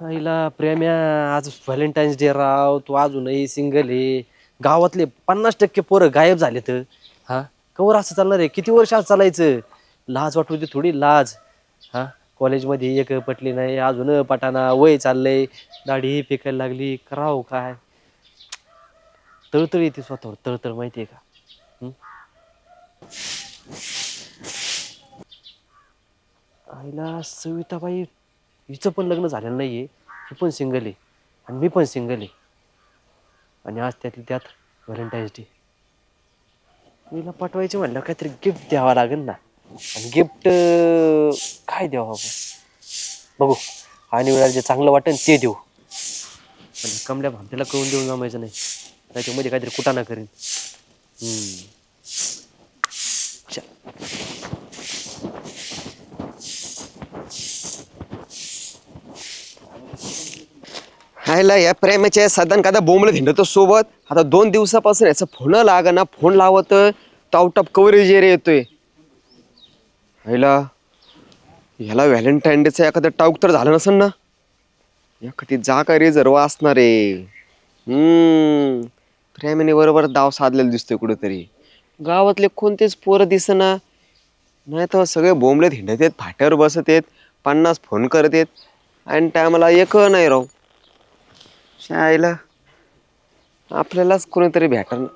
आईला प्रेम्या आज Valentine's day राव तू अजूनही सिंगल आहे. गावातले पन्नास टक्के पोरं गायब झालेत. हा? कवर असं चालणार आहे? किती वर्ष असं चालायचं? लाज वाटू दे थोडी लाज. हा? कॉलेजमध्ये एक पटली नाही अजून पटाना वय चाललंय. दाढी फेकायला लागली करावं काय? तळतळ येते स्वतःवर तळतळ माहिती आहे का आईला सविताबाई हिचं पण लग्न झालेलं नाही आहे ही पण सिंगल आहे. आणि मी पण सिंगल आहे. आणि आज त्यातली त्यात व्हॅलेंटाईन्स डे मीला पाठवायचे म्हणलं काहीतरी गिफ्ट द्यावं लागेल ना. आणि गिफ्ट काय द्यावं आपण? बघू. आणि वेळेला जे चांगलं वाटेल ते देऊ. पण कमल्या भामट्याला कळून देऊन जमायचं नाही. त्याच्यामध्ये काहीतरी कुटाणा करीन. हायला या प्रेमाच्या साधन कादा बोंबलं धिंडतो सोबत. आता दोन दिवसापासून याचा फोन लागा फोन लावत टाप कव्हरेज एरिया येतोय. हायला ह्याला व्हॅलेंटाईन डेचा एखादं टाऊक तर झालं नसेल ना? एखादी जागा रिझर्व असणार. आहे हम्म प्रेमाने बरोबर दाव साधलेला दिसतोय कुठेतरी. गावातले कोणतेच पोरं दिसना. नाही तर सगळे बोंबलेत हिंडत आहेत फाट्यावर बसत आहेत पन्नास फोन करत आहेत. आणि टायमाला एक नाही राहू शाळेला. आपल्यालाच कोणीतरी भेटन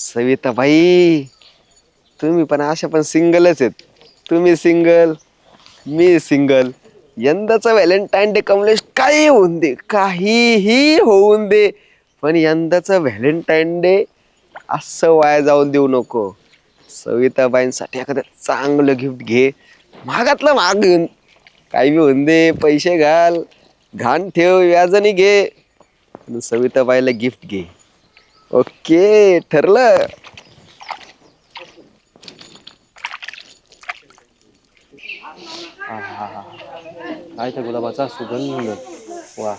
सविताबाई तुम्ही पण अशा पण सिंगलच आहेत. तुम्ही सिंगल मी सिंगल यंदाचा व्हॅलेंटाईन डे कमलेश काही होऊन दे काहीही होऊन दे. पण यंदाचा व्हॅलेंटाईन डे असं वाया जाऊन देऊ नको. सविताबाईंसाठी एखादं चांगलं गिफ्ट घे. महागातलं महाग घेऊन. काही बी होऊन दे पैसे घाल घाण ठेव व्याजाने घे. आणि सविताबाईला गिफ्ट घे. ओके ठरलं. काय त्या गुलाबाचा? सुगंध. वा.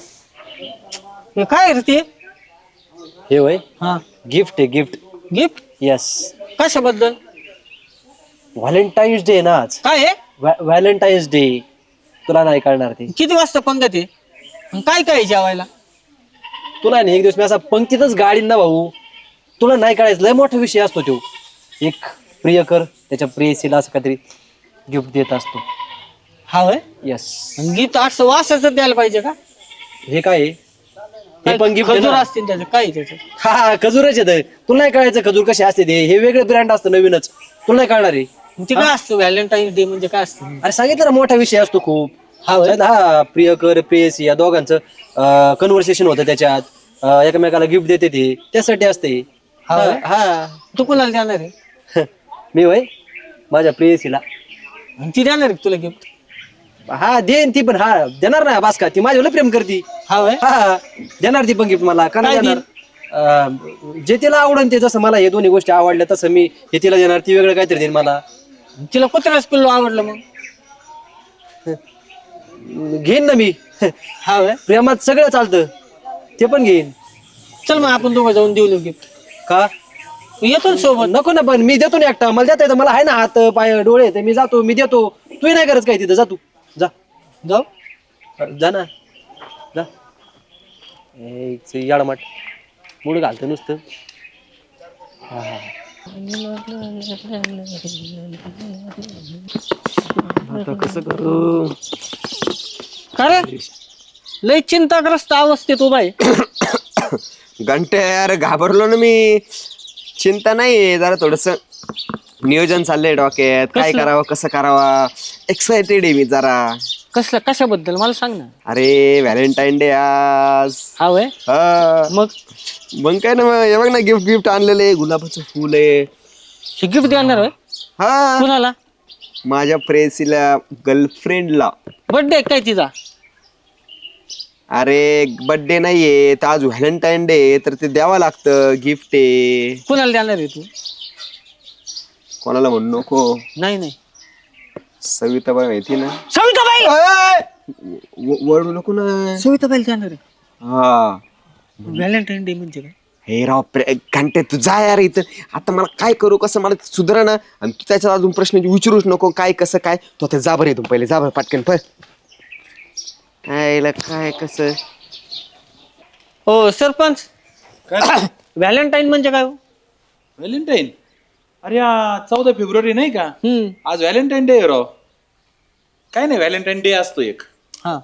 हे काय रे ते? हे वय? हा. गिफ्ट आहे गिफ्ट. गिफ्ट? येस कशाबद्दल? व्हॅलेंटाईन्स डे ना आज. काय आहे व्हॅलेंटाईन्स डे. तुला नाही कळणार ते. किती वाजता पंगत आहे? आणि काय काय आहे जेवायला? तुला नाही एक दिवस मी असा पंक्तीतच गाडीन ना भाऊ. तुला नाही कळायचं लय मोठा विषय असतो तो. एक प्रियकर त्याच्या प्रेयसीला असं काहीतरी गिफ्ट देत असतो. हा होय? येस आणि गीत असं वासाचं द्यायला पाहिजे का? हे काय आहे? हे पण खजूर असतील त्याचं काय आहे त्याचं? हा खजूरच येत तुला नाही कळायचं खजूर कसे असते ते? हे वेगळं ब्रँड असतं नवीनच. तुला नाही कळणार आहे ते काय असतं? व्हॅलेंटाईन डे म्हणजे काय असतं? अरे सांगितलं ना मोठा विषय असतो खूप. हा होय? हा प्रियकर प्रेयसी या दोघांचं कन्व्हर्सेशन होतं त्याच्यात. अं, एकमेकाला गिफ्ट देते ते. त्यासाठी असते. हा होय? हा. तू कोणाला देणार आहे? मी वय माझ्या प्रेयसीला. आणि ती देणार आहे तुला गिफ्ट हा देईन ती पण हा देणार ना बास का ती माझ्यावर प्रेम करती. हा होय? हा देणार ती पण गिफ्ट मला. का नाही काय देणार? अं, जे तिला आवडन ते जसं मला हे दोन्ही गोष्टी आवडल्या तसं मी हे तिला देणार. ती वेगळं काहीतरी देईन मला. तिला कुत्र्याच पिल्लो आवडलं मग? घेईन ना मी. हा प्रेमात सगळं चालतं. ते पण घेईन. चल मग आपण दोघं जाऊन देऊ गिफ्ट का? येतो ना सोबत. नको ना पण मी देतो ना एकटा. मला देता येतं. मला आहे ना हात पाय डोळे ते मी जातो मी देतो. तू नाही करत काय तिथं. जा तू. जा. जाऊ? जा ना. जा. याडमाट मूड घालतं नुसतं. हा हा. आता कसं करू? का रे? लय चिंताग्रस्त अवस्थेत उभा आहे. घंटे यार घाबरलो ना मी. चिंता नाही जरा थोडस. नियोजन चाललंय डोक्यात. काय कसलं? करावं कसं करावा? एक्साइटेड आहे मी जरा. कसलं? कशाबद्दल? मला सांग ना. अरे व्हॅलेंटाईन डे आज. हा होय हा. मग? मग काय ना मग हे बघ ना गिफ्ट गिफ्ट आणलेलं गुलाबाचं फुल आहे. हे गिफ्ट देणार होय? हा. कुणाला? माझ्या प्रेसीला गर्लफ्रेंडला बर्थडे काय तिचा? अरे बर्थडे नाहीये तर आज व्हॅलेंटाईन डे तर ते द्यावं लागतं गिफ्ट आहे. कुणाला देणार आहे तू? कोणाला म्हणू नको. नाही नाही. सविताबाई माहिती ना? सविताबाई! व- वळू नको ना. सविताबाई हा. व्हॅलेंटाईन डे म्हणजे काय? हे राव प्रे- घंटे तू जा यार इथं. आता मला काय करू कसं मला सुधरा ना. आणि तू त्याच्यात अजून प्रश्न विचारूच नको काय कसं काय. तो आता जा बरं इथून पहिले जा बरं पटकन पण काय काय कसं? हो सरपंच. व्हॅलेंटाईन म्हणजे काय हो? व्हॅलेंटाईन? अरे चौदा फेब्रुवारी नाही का? हम्म. आज व्हॅलेंटाईन डे आहे राव. काय नाही व्हॅलेंटाईन डे असतो एक. हा.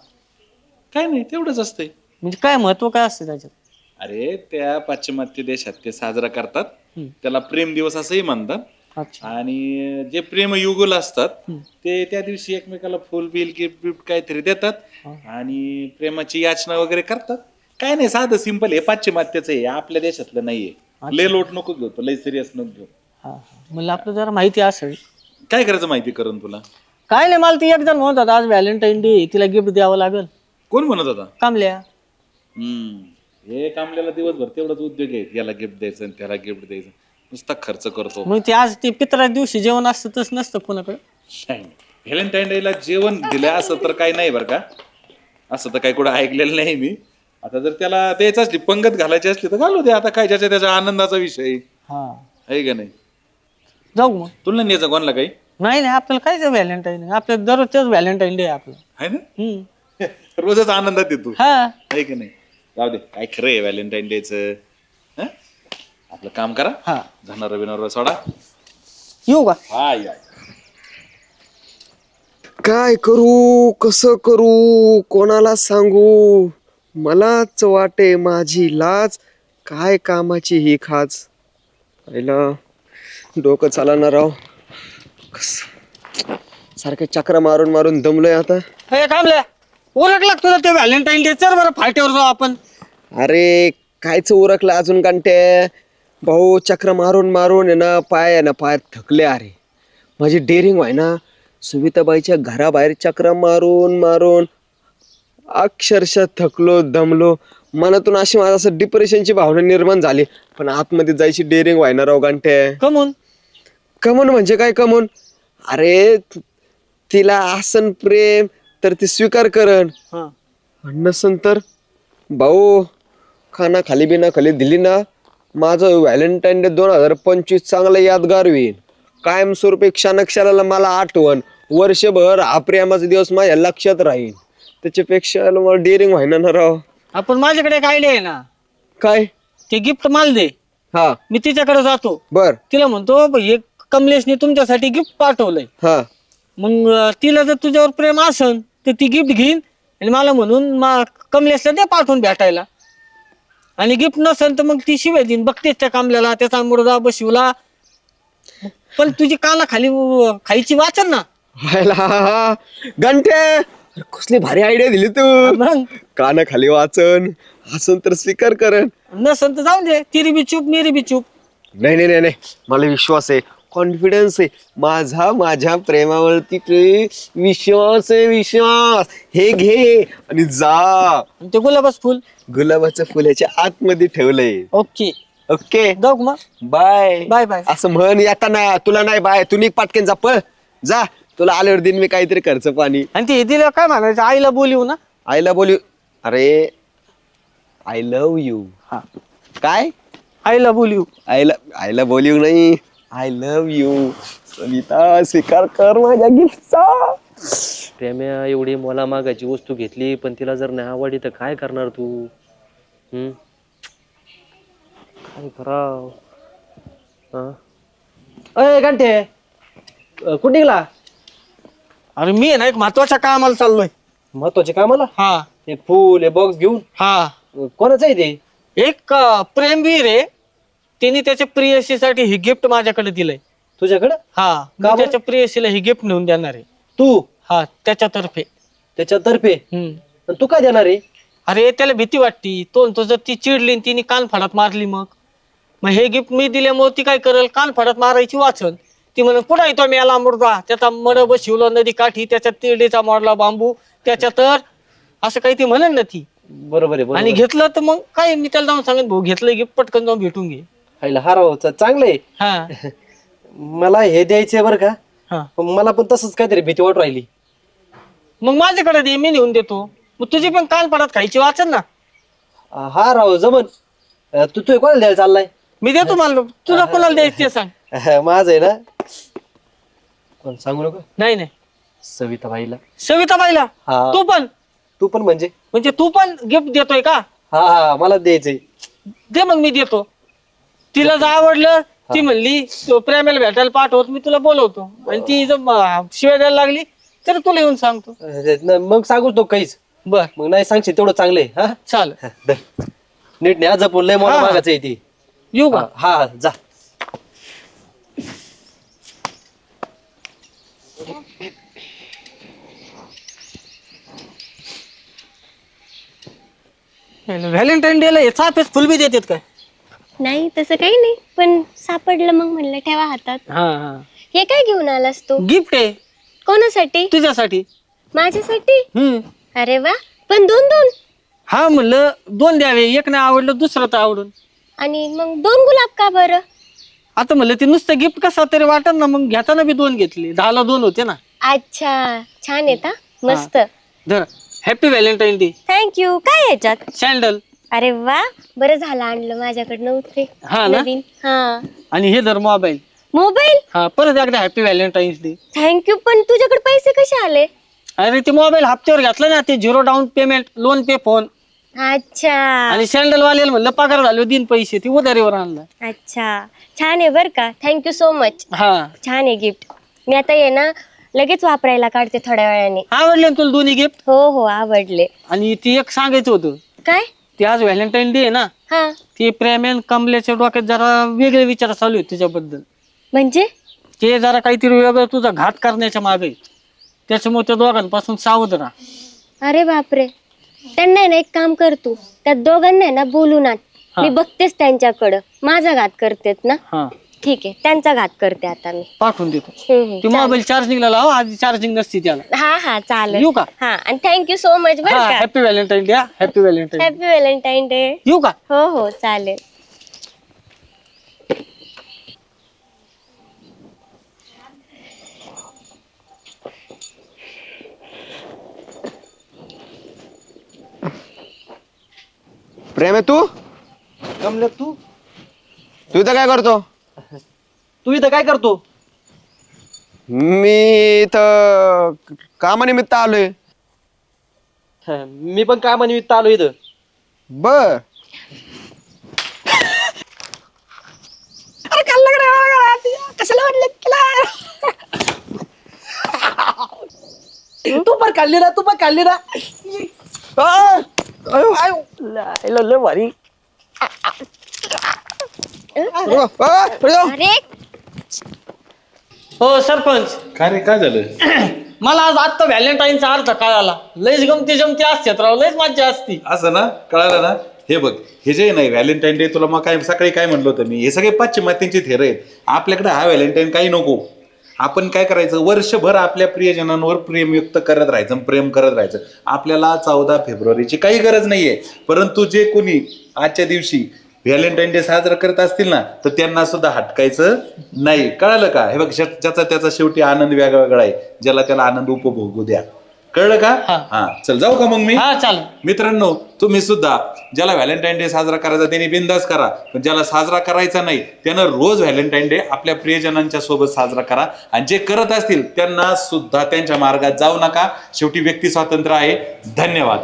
काय नाही तेवढंच असतंय. म्हणजे काय महत्त्व काय असतं त्याच्यात? अरे त्या पाश्चिमात्य देशात ते साजरा करतात. हम्म. त्याला प्रेम दिवस असंही म्हणतात. अच्छा. आणि जे प्रेम युगल असतात ते त्या दिवशी एकमेकाला फुल बिल गिफ्ट बिफ्ट काहीतरी देतात. आणि प्रेमाची याचना वगैरे करतात. काय नाही साधं सिंपल हे पाश्चिमात्याचं आहे. आपल्या देशातलं नाहीये. लय लोट नको घेऊ तो लय सिरियस नको घेऊ. हा मला आपलं जरा माहिती असेल. काय करायचं माहिती करून तुला? काय नाही मला ती एक जण म्हणत होता आज व्हॅलेंटाईन डे तिला गिफ्ट द्यावं लागेल. कोण म्हणत होता? कामल्या हम्म. हे कामल्याला दिवसभर तेवढाच उद्योग आहे याला गिफ्ट द्यायचं आणि त्याला गिफ्ट द्यायचं. नुसता खर्च करतो. मग ते आज ते पित्रा दिवशी जेवण असतं तस नसतं कोणाकडे. व्हॅलेंटाईन डेला जेवण दिलं असं तर काही नाही बरं का. असं तर काही कुठं ऐकलेलं नाही मी. आता जर त्याला द्यायचं असली पंगत घालायची असली तर घालू दे. आता काय ज्याच्या त्याच्या आनंदाचा विषय आहे. हा. आहे का नाही? जाऊ मग. तुला नाही न्यायचं कोणाला काही? नाही नाही आपल्याला काय व्हॅलेंटाईन आपल्या दररोजच व्हॅलेंटाईन डे आपलं. आहे ना? हम्म. रोजच आनंदात येतो. हा. आहे का नाही? जाऊ दे काय खरं आहे व्हॅलेंटाईन डेचं हं? आपलं काम करा. हा. जाणार बिनार सोडा. येऊ का? हा या. काय करू कसं करू कोणाला सांगू? मलाच वाटे माझी लाज. काय कामाची ही खाज? पहिला? डोकं चालणार राव कस? सारखे चक्र मारून मारून दमलोय आता. हे कामल्या ओळख लागतो तुझं ते व्हॅलेंटाईन डे? चल बरं फाट्यावर जाऊ आपण. अरे कायच उरकलं अजून कांटे भाऊ चक्र मारून मारून आहे ना पाय आहे ना पाय थकले अरे. माझी डेअरिंग व्हाय ना सुविताबाईच्या घराबाहेर चक्र मारून मारून अक्षरशः थकलो दमलो. मनातून अशी माझं असं डिप्रेशनची भावना निर्माण झाली. पण आतमध्ये जायची डेअरिंग व्हायना राव गांठे कमून? कमून म्हणजे काय कमून? अरे तिला आसन प्रेम तर ती स्वीकार करण. हा. नसन तर भाऊ खाना खाली बिना खाली दिली ना माझं व्हॅलेंटाईन डे दोन हजार पंचवीस चांगलं यादगार होईल कायमस्वरूपी क्षणक्षराला मला आठवण वर्षभर हा प्रेमाचा दिवस माझ्या लक्षात राहील त्याच्यापेक्षा मला डेअरिंग व्हायना ना राव. आपण माझ्याकडे एक आयडिया आहे ना? काय? ते गिफ्ट माल दे. हा. मी तिच्याकडे जातो. बर. तिला म्हणतो "ब- हे कमलेशने तुमच्यासाठी गिफ्ट पाठवलंय. हा. मग अं, तिला जर तुझ्यावर प्रेम असन तर ती गिफ्ट घेईन आणि मला म्हणून मा कमलेशला दे पाठवून भेटायला. आणि गिफ्ट नसेल तर मग ती शिवाय देईन. बघतेच त्या कामल्याला त्याचा मुडदा बशिवला. पण तुझी काना खाली खायची वाचन ना. व्हायला घंटे अरे कसली भारी आयडिया दिली तू. मग? काना खाली वाचन हसन तर स्वीकार करण. नसेल तर जाऊन दे. तिरी बी चूप मेरी बी चूप. नाही नाही नाही नाही. मला विश्वास आहे. कॉन्फिडन्स आहे. माझा माझ्या प्रेमावरती ते विश्वास आहे विश्वास. हे घे आणि जा. आणि ते गुलाबच फुल? गुलाबाचं फुलाच्या आतमध्ये ठेवलंय. ओके. ओके? जाऊ का मग? बाय. Bye bye. असं म्हण येताना तुला नाही बाय. तू निघ पाटकेन जा पळ. जा. तुला आल्यावर दिन मी काहीतरी खर्च पाणी. आणि ते दिलं काय म्हणायचं आईला बोलवू ना. आईला बोलू. अरे आय लव्ह यू हा. काय? आईला बोलवू आईला आईला बोलू नाही. आय लव्ह यू सविता स्वीकार कर माझ्या गिफ्टचा प्रेम्या एवढी मला मागायची वस्तू घेतली पण तिला जर नाही आवडली तर काय करणार तू? हम्म? काय कराव? हा? अय घंटे. कुठे निघला? अरे मी आहे ना एक महत्त्वाच्या कामाला चाललोय. महत्त्वाचे कामाला? हा. एक फुल हे बॉक्स घेऊन? हा. कोणाचं आहे ते? एक अं, प्रेमवीर आहे. त्यांनी त्याच्या प्रियसीसाठी ही गिफ्ट माझ्याकडे दिलंय. तुझ्याकडं? हा का मी बरं? त्याच्या प्रियसीला ही गिफ्ट नेऊन देणार आहे. तू? हा त्याच्यातर्फे. त्याच्यातर्फे? हम्म. आणि तू काय देणार आहे? अरे त्याला भीती वाटती. तो तो जर ती चिडली आणि तिने कान फाडत मारली मग. मग हे गिफ्ट मी दिल्यामुळे ती काय करेल? कान फाडत मारायची वाचन. ती म्हणून पुढे येतो मी याला मुर्दा त्याचा मड बशिवलं नदी काठी त्याच्यात तिरडीचा मोडला बांबू त्याच्या तर असं काही ती म्हणेल ना ती. बरोबर आहे बरोबर आणि घेतलं तर मग काय? मी त्याला जाऊन सांगेन भाऊ घेतलं गिफ्ट पटकन जाऊन भेटून घे. हायला हाराव चांगलं आहे हा. मला हे द्यायचंय बरं का? हा. पण मला पण तसंच काहीतरी भीती वाटू राहिली. मग माझ्याकडे दे मी नेऊन देतो. मग तुझी पण कान पडत खायची वाचन ना. हा राव जमन. अं, तू तू कोणाला द्यायला चाललाय? मी देतो मला तुला कोणाला द्यायचं ते सांग. माझं आहे ना? कोण सांगू नको? नाही नाही. सविताबाईला. सविताबाईला? हा. तू पण? तू पण म्हणजे? म्हणजे तू पण गिफ्ट देतोय का? हा हा मला द्यायचंय. दे मग मी देतो. तिला जर आवडलं ती म्हणली तो प्रेमाला भेटायला पाठवत मी तुला बोलवतो. आणि ती जर म- शिवाय द्यायला लागली तर तुला येऊन सांगतो. मग सांगूच नको काहीच. बर. मग नाही सांगशील तेवढं चांगलं आहे हा? चाल हा, धर. नीट नाही जपून लय मला हा. मागायचं आहे ती. येऊ का? हा हा, जा. व्हॅलेंटाईन डेला चाफेच फुलबी देतात काय? नाही तसं काही नाही. पण सापडलं मग म्हणलं ठेवा हातात. हा हा. हे काय घेऊन आलास तू? गिफ्ट आहे. कोणासाठी? तुझ्यासाठी. माझ्यासाठी? हम्म. अरे वा. पण दोन दोन. हा म्हणलं दोन द्यावे. एक नाही आवडलं दुसरं तर आवडून. आणि मग दोन गुलाब का बरं? आता म्हणलं ते नुसतं गिफ्ट कसं तरी वाटत ना मग घेताना बी दोन घेतले. दहाला दोन होते ना. अच्छा. छान येत मस्त. धर. हॅपी व्हॅलेंटाईन डे थँक्यू काय याच्यात? सँडल अरे वा बरं झालं आणलं माझ्याकडनं नव्हते हा ना? नवीन. हा. आणि हे धर मोबाईल मोबाईल हा परत एकदा हॅपी व्हॅलेंटाईन्स डे थँक्यू पण तुझ्याकडे पैसे कसे आले? अरे ते मोबाईल हप्त्यावर घेतला ना ते झिरो डाऊन पेमेंट लोन पे फोन अच्छा. आणि सँडल वाल्याला म्हणलं पगार झालो दिन पैसे ती उधारीवर आणला. अच्छा. छान आहे बर का. थँक्यू सो मच हा. छान आहे गिफ्ट मी आता ये ना लगेच वापरायला काढते थोड्या वेळाने. आवडले ना तुला दोन्ही गिफ्ट हो हो आवडले. आणि ती एक सांगायचं होतं. काय? ते आज व्हॅलेंटाईन डे आहे ना. हा. ते प्रेमेन कमलेच्या डोक्यात जरा वेगळे विचार चालू आहेत तुझ्याबद्दल म्हणजे? ते जरा काहीतरी वेगळं तुझा घात करण्याच्या मागे. त्याच्यामुळे त्या दोघांपासून सावध राहा. अरे बापरे. त्यांना आहे ना एक काम कर तू. त्या दोघांना आहे ना बोलून आण हा. मी बघतेच त्यांच्याकडं. माझा घात करतेत ना. हा. ठीक आहे. त्यांचा घात करते आता मी. पाठवून देतो. हम्म, हम्म, ती मोबाईल चार्जिंगला लाव आधी चार्जिंग नसती त्याला. हा हा चालेल. येऊ का? हा आणि थँक्यू सो मच बरं हा का. Happy Valentine day happy Valentine happy Valentine day येऊ का? हो हो चालेल. प्रेम आहे तू? कमले तू? तू इथं काय करतो? तू इथं काय करतो? मी इथं कामानिमित्त आलोय. मी पण कामानिमित्त आलो इथं. बर. तू पण खाल्ली ना तू पण खाल्ली ना! आयो. लय भारी. अरे. हो सरपंच. काय रे काय झालं? मला आज आत्ता व्हॅलेंटाईनचा अर्थ कळाला. लयच गमती जमती असतात राव लयच मज्जा असती. असं ना? कळालं ना? हे बघ हे जे नाही व्हॅलेंटाईन डे तुला मग काय सकाळी काय म्हणलं होतं मी? हे सगळे पाश्चिमात्यांचे थेर आहेत. आपल्याकडे हा व्हॅलेंटाईन काही नको. आपण काय करायचं? वर्षभर आपल्या प्रियजनांवर प्रेम व्यक्त करत राहायचं प्रेम करत राहायचं. आपल्याला चौदा फेब्रुवारीची काही गरज नाहीये. परंतु जे कोणी आजच्या दिवशी व्हॅलेंटाईन डे साजरा करत असतील ना तर त्यांना सुद्धा हटकायचं नाही. कळलं का? हे बघ ज्या- ज्याचा त्याचा शेवटी आनंद वेगळा वेगळा आहे. ज्याला त्याला आनंद उपभोगू द्या. कळलं का? हा. हा. चल जाऊ का मग मी? हा चाल मित्रांनो तुम्ही सुद्धा ज्याला व्हॅलेंटाईन डे साजरा करायचा त्यांनी बिंदास करा. पण ज्याला साजरा करायचा नाही त्यानं रोज व्हॅलेंटाईन डे आपल्या प्रियजनांच्या सोबत साजरा करा. आणि जे करत असतील त्यांना सुद्धा त्यांच्या मार्गात जाऊ नका. शेवटी व्यक्ती स्वातंत्र्य आहे. धन्यवाद.